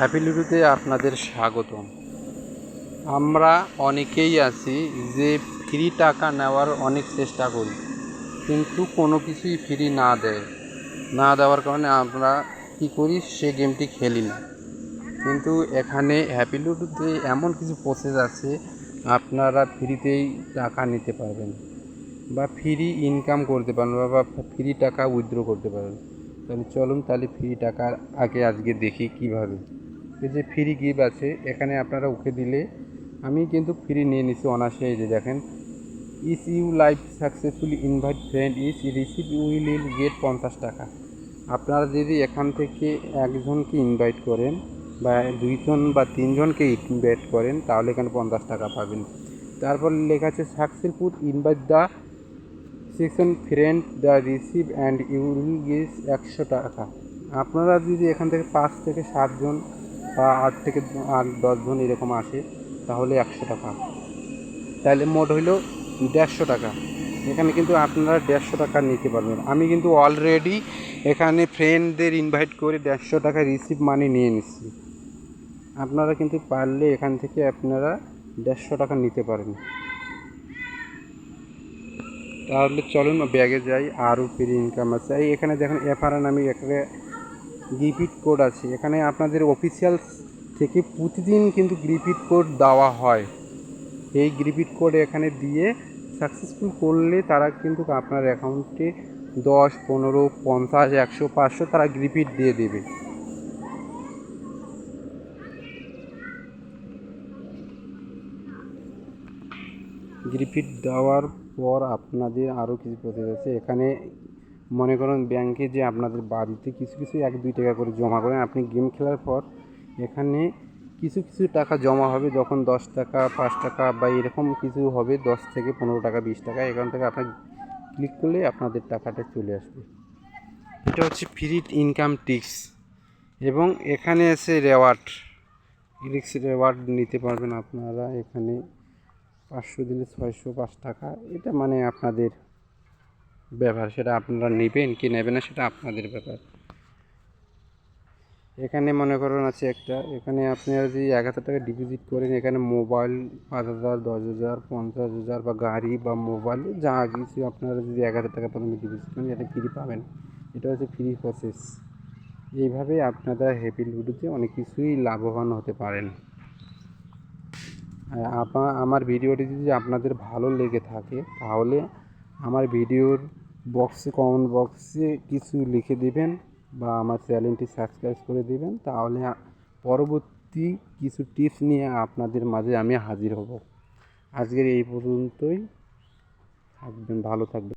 Happy লুডুতে আপনাদের স্বাগতম। আমরা অনেকেই আছি যে ফ্রি টাকা নেওয়ার অনেক চেষ্টা করি, কিন্তু কোনো কিছুই ফ্রি না দেয়। না দেওয়ার কারণে আমরা কী করি, সে গেমটি খেলি না। কিন্তু এখানে হ্যাপি লুডুতে এমন কিছু প্রসেস আছে, আপনারা ফ্রিতেই টাকা নিতে পারবেন বা ফ্রি ইনকাম করতে পারেন বা ফ্রি টাকা উইথড্র করতে পারেন তাহলে চলুন তাহলে ফ্রি টাকার আগে আজকে দেখি কীভাবে। এই যে ফ্রি গিফট আছে, এখানে আপনারা ওকে দিলে আমি কিন্তু ফ্রি নিয়ে নিছি অনার্সে এই যে দেখেন is you life successfully invite friend is receive will will get পঞ্চাশ টাকা। আপনারা যদি এখান থেকে একজনকে ইনভাইট করেন বা দুইজন বা তিনজনকে ইনভাইট করেন, তাহলে এখানে পঞ্চাশ টাকা পাবেন। তারপর লেখা আছে successful invite the section friend the receive and you will get একশো টাকা। আপনারা যদি এখান থেকে পাঁচ থেকে সাতজন বা আট থেকে আট দশজন এরকম আসে, তাহলে একশো টাকা। তাহলে মোট হইল দেড়শো টাকা। এখানে কিন্তু আপনারা দেড়শো টাকা নিতে পারবেন। আমি কিন্তু অলরেডি এখানে ফ্রেন্ডদের ইনভাইট করে দেড়শো টাকা রিসিভ মানি নিয়ে নিচ্ছি। আপনারা কিন্তু পারলে এখান থেকে আপনারা দেড়শো টাকা নিতে পারেন। তাহলে চলুন, ব্যাগে যাই, আরও ফ্রি ইনকাম আছে। এই এখানে দেখেন এফআর আমি একটা রিপিট কোড আছে। এখানে আপনাদের অফিসিয়াল থেকে প্রতিদিন কিন্তু রিপিট কোড দেওয়া হয়। এই রিপিট কোড এখানে দিয়ে সাকসেসফুল করলে তারা কিন্তু আপনার অ্যাকাউন্টে দশ, পনেরো, পঞ্চাশ, একশো, পাঁচশো তারা রিপিট দিয়ে দেবে। রিপিট দেওয়ার পর আপনাদের আরও কিছু প্রসেস আছে। এখানে মনে করেন ব্যাংকে যে আপনাদের বাড়িতে কিছু কিছু এক দুই টাকা করে জমা করেন, আপনি গেম খেলার পর এখানে কিছু কিছু টাকা জমা হবে, যখন দশ টাকা, পাঁচ টাকা বা এরকম কিছু হবে, দশ থেকে পনেরো টাকা, বিশ টাকা, এখান থেকে আপনার ক্লিক করলে আপনাদের টাকাটা চলে আসবে। এটা হচ্ছে ফ্রি ইনকাম টিক্স এবং এখানে আছে রেওয়ার্ড রিক্স রেওয়ার্ড নিতে পারবেন আপনারা এখানে পাঁচশো দিলে ছয়শো পাঁচ টাকা, এটা মানে আপনাদের ব্যাপার, সেটা আপনারা নেবেন কি নেবেন না, সেটা আপনাদের ব্যাপার। এখানে মনে করুন আছে একটা, এখানে আপনারা যদি এক হাজার টাকা ডিপোজিট করেন, এখানে মোবাইল পাঁচ হাজার, দশ হাজার, পঞ্চাশ হাজার বা গাড়ি বা মোবাইল যা কিছু আপনারা যদি এক হাজার টাকা পর্যন্ত ডিপোজিট করেন, এটা ফ্রি পাবেন। এটা হচ্ছে ফ্রি প্রসেস এইভাবে আপনারা হ্যাপি লুডোতে অনেক কিছুই লাভবান হতে পারেন। আমার ভিডিওটি যদি আপনাদের ভালো লেগে থাকে, তাহলে আমার ভিডিওর বক্সে কমেন্ট বক্সে কিছু লিখে দিবেন বা আমার চ্যানেলটি সাবস্ক্রাইব করে দিবেন, তাহলে পরবর্তী কিছু টিপস নিয়ে আপনাদের মাঝে আমি হাজির হব। আজকের এই পর্যন্তই। থাকবেন, ভালো থাকবেন।